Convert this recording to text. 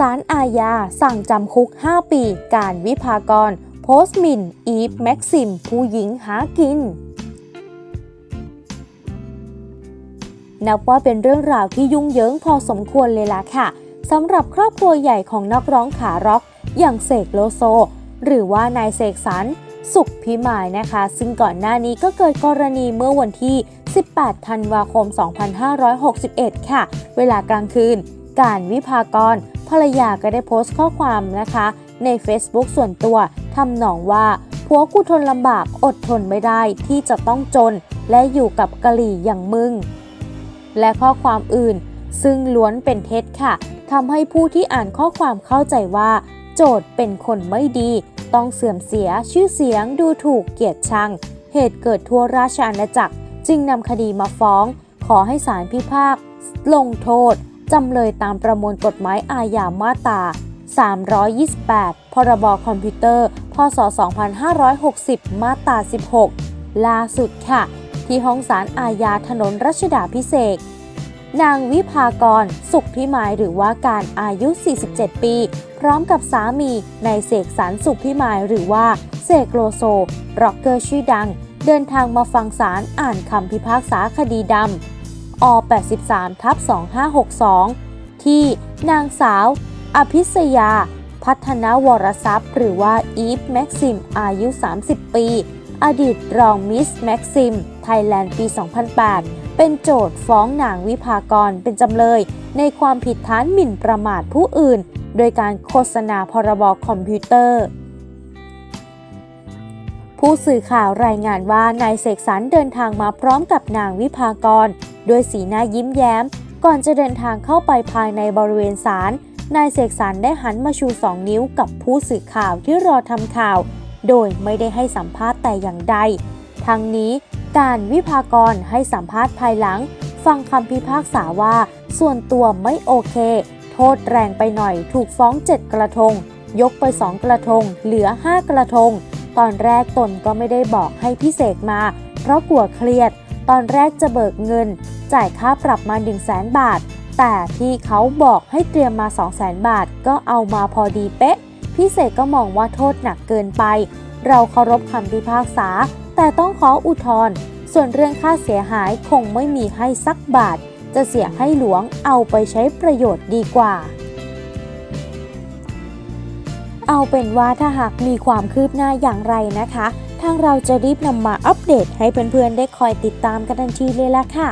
ศาลอาญาสั่งจำคุก 5 ปี การวิภากร โพสต์หมิน อีฟ แม็กซิม ผู้หญิงหากิน นับว่าเป็นเรื่องราวที่ยุ่งเหยิงพอสมควรเลยล่ะค่ะสำหรับครอบครัวใหญ่ของนักร้องขาร็อก อย่างเสกโลโซ หรือว่านายเสกสรรสุขพิมายนะคะ ซึ่งก่อนหน้านี้ก็เกิดกรณีเมื่อวันที่ 18 ธันวาคม 2561 ค่ะ เวลากลางคืน การวิภากร ภรรยาก็ได้โพสต์ข้อความนะคะ ใน Facebook ส่วนตัวทำนองว่าผัวกูทนลำบากอดทนไม่ได้ที่จะต้องจน และอยู่กับกะหรี่อย่างมึง และข้อความอื่น ซึ่งล้วนเป็นเท็จค่ะทำให้ผู้ที่อ่านข้อความเข้าใจว่า โจทย์เป็นคนไม่ดี ต้องเสื่อมเสียชื่อเสียงดูถูกเกียรติชัง เหตุเกิดทั่วราชอาณาจักร จึงนำคดีมาฟ้อง ขอให้ศาลพิพากษลงโทษ จำเลยตามประมวลกฎหมายอาญามาตรา 328 พรบคอมพิวเตอร์ พศ 2560 มาตรา 16 ล่าสุดค่ะ ที่ห้องศาลอาญาถนนรัชดาพิเศษนางวิภากร สุขพิมายหรือว่าการอายุ 47 ปี พร้อมกับสามีในเสกสรรสุขพิมายหรือว่าเสกโลโซร็อกเกอร์ชื่อดัง เดินทางมาฟังศาลอ่านคำพิพากษาคดีดำ อ83ทับ2562 ที่นางสาว อภิษยา พัฒนาวรทรัพย์ หรือว่าอีฟแม็กซิม อายุ 30 ปี อดีตรองมิสแม็กซิม ไทยแลนด์ปี 2008 เป็นโจทย์ฟ้องนางวิภากรเป็นจำเลย ในความผิดฐานหมิ่นประมาทผู้อื่น โดยการโฆษณาพรบคอมพิวเตอร์ผู้สื่อข่าวรายงานว่านายเสกสรรเดินทางมาพร้อมกับนางวิภากร ด้วยสีหน้ายิ้มแย้ม ก่อนจะเดินทางเข้าไปภายในบริเวณศาลนายเสกสรรได้หันมาชูสองนิ้วกับผู้สื่อข่าวที่รอทำข่าว โดยไม่ได้ให้สัมภาษณ์แต่อย่างใด ทั้งนี้การวิภากรให้สัมภาษณ์ภายหลัง ฟังคำพิพากษาว่า ส่วนตัวไม่โอเค โทษแรงไปหน่อยถูกฟ้อง7กระทง ยกไป2กระทง เหลือ5กระทง ตอนแรกตนก็ไม่ได้บอกให้พิเศษมา เพราะกลัวเครียด ตอนแรกจะเบิกเงิน จ่ายค่าปรับมา 1 0 0 0 0แสนบาท แต่ที่เขาบอกให้เตรียมมา 2 0 0แสนบาท ก็เอามาพอดีเป๊ะพิเศษก็มองว่าโทษหนักเกินไป เราเคารพคำพิพากษา แต่ต้องขออุทธรณ์ส่วนเรื่องค่าเสียหายคงไม่มีให้สักบาท จะเสียให้หลวงเอาไปใช้ประโยชน์ดีกว่าเอาเป็นว่าถ้าหากมีความคืบหน้าอย่างไรนะคะ ทางเราจะรีบนำมาอัปเดตให้เพื่อนๆได้คอยติดตามกันทันทีเลยละค่ะ